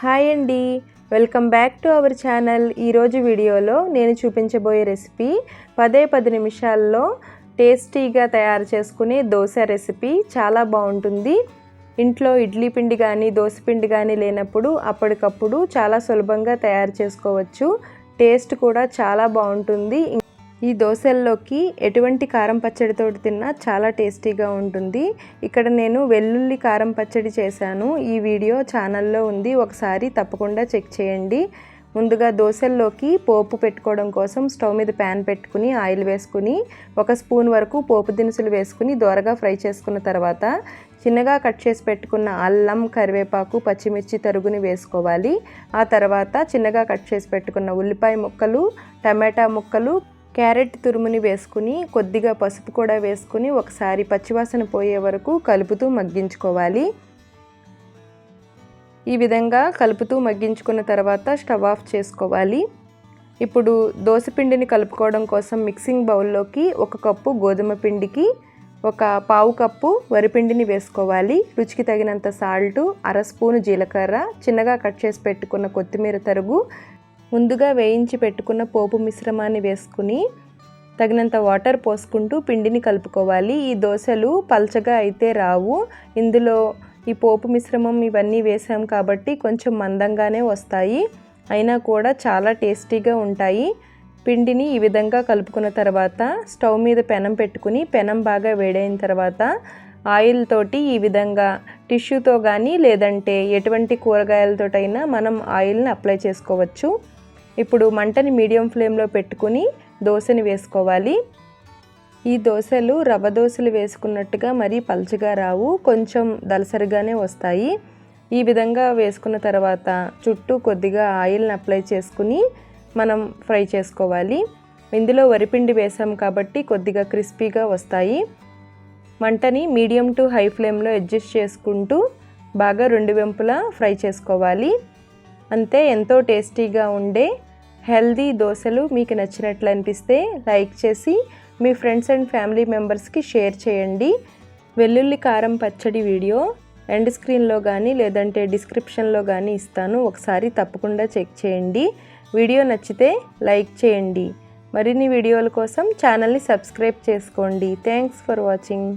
Hi అండి. Welcome back to our channel. ఈరోజు వీడియోలో నేను చూపించబోయే రెసిపీ పదే పది నిమిషాల్లో టేస్టీగా తయారు చేసుకునే దోశ రెసిపీ. చాలా బాగుంటుంది. ఇంట్లో ఇడ్లీ పిండి కానీ దోశ పిండి కానీ లేనప్పుడు అప్పటికప్పుడు చాలా సులభంగా తయారు చేసుకోవచ్చు. టేస్ట్ కూడా చాలా బాగుంటుంది. ఈ దోశల్లోకి ఎటువంటి కారం పచ్చడితో తిన్నా చాలా టేస్టీగా ఉంటుంది. ఇక్కడ నేను వెల్లుల్లి కారం పచ్చడి చేశాను. ఈ వీడియో ఛానల్లో ఉంది. ఒకసారి తప్పకుండా చెక్ చేయండి. ముందుగా దోశల్లోకి పోపు పెట్టుకోవడం కోసం స్టవ్ మీద ప్యాన్ పెట్టుకుని ఆయిల్ వేసుకుని ఒక స్పూన్ వరకు పోపు దినుసులు వేసుకుని దోరగా ఫ్రై చేసుకున్న తర్వాత చిన్నగా కట్ చేసి పెట్టుకున్న అల్లం కరివేపాకు పచ్చిమిర్చి తరుగుని వేసుకోవాలి. ఆ తర్వాత చిన్నగా కట్ చేసి పెట్టుకున్న ఉల్లిపాయ ముక్కలు టమాటా ముక్కలు క్యారెట్ తురుముని వేసుకుని కొద్దిగా పసుపు కూడా వేసుకుని ఒకసారి పచ్చివాసన పోయే వరకు కలుపుతూ మగ్గించుకోవాలి. ఈ విధంగా కలుపుతూ మగ్గించుకున్న తర్వాత స్టవ్ ఆఫ్ చేసుకోవాలి. ఇప్పుడు పిండిని కలుపుకోవడం కోసం మిక్సింగ్ బౌల్లోకి ఒక కప్పు గోధుమ పిండికి ఒక పావు కప్పు వరిపిండిని వేసుకోవాలి. రుచికి తగినంత సాల్టు అర స్పూను జీలకర్ర చిన్నగా కట్ చేసి పెట్టుకున్న కొత్తిమీర తరుగు ముందుగా వేయించి పెట్టుకున్న పోపు మిశ్రమాన్ని వేసుకుని తగినంత వాటర్ పోసుకుంటూ పిండిని కలుపుకోవాలి. ఈ దోశలు పల్చగా అయితే రావు. ఇందులో ఈ పోపు మిశ్రమం ఇవన్నీ వేసాం కాబట్టి కొంచెం మందంగానే వస్తాయి. అయినా కూడా చాలా టేస్టీగా ఉంటాయి. పిండిని ఈ విధంగా కలుపుకున్న తర్వాత స్టవ్ మీద పెనం పెట్టుకుని పెనం బాగా వేడైన తర్వాత ఆయిల్ తోటి ఈ విధంగా టిష్యూతో కానీ లేదంటే ఎటువంటి కూరగాయలతోటైనా మనం ఆయిల్ని అప్లై చేసుకోవచ్చు. ఇప్పుడు మంటని మీడియం ఫ్లేమ్లో పెట్టుకుని దోశని వేసుకోవాలి. ఈ దోశలు రవ్వ దోశలు వేసుకున్నట్టుగా మరీ పల్చగా రావు కొంచెం దలసరిగానే వస్తాయి. ఈ విధంగా వేసుకున్న తర్వాత చుట్టూ కొద్దిగా ఆయిల్ని అప్లై చేసుకుని మనం ఫ్రై చేసుకోవాలి. ఇందులో వరిపిండి వేసాం కాబట్టి కొద్దిగా క్రిస్పీగా వస్తాయి. మంటని మీడియం టు హై ఫ్లేమ్లో అడ్జస్ట్ చేసుకుంటూ బాగా రెండు వెంపులా ఫ్రై చేసుకోవాలి. అంతే ఎంతో టేస్టీగా ఉండే హెల్దీ దోశలు మీకు నచ్చినట్లు అనిపిస్తే లైక్ చేసి మీ ఫ్రెండ్స్ అండ్ ఫ్యామిలీ మెంబర్స్కి షేర్ చేయండి. వెల్లుల్లి కారం పచ్చడి వీడియో ఎండ్ స్క్రీన్లో కానీ లేదంటే డిస్క్రిప్షన్లో కానీ ఇస్తాను. ఒకసారి తప్పకుండా చెక్ చేయండి. వీడియో నచ్చితే లైక్ చేయండి. మరిన్ని వీడియోల కోసం ఛానల్ని సబ్స్క్రైబ్ చేసుకోండి. Thanks for watching.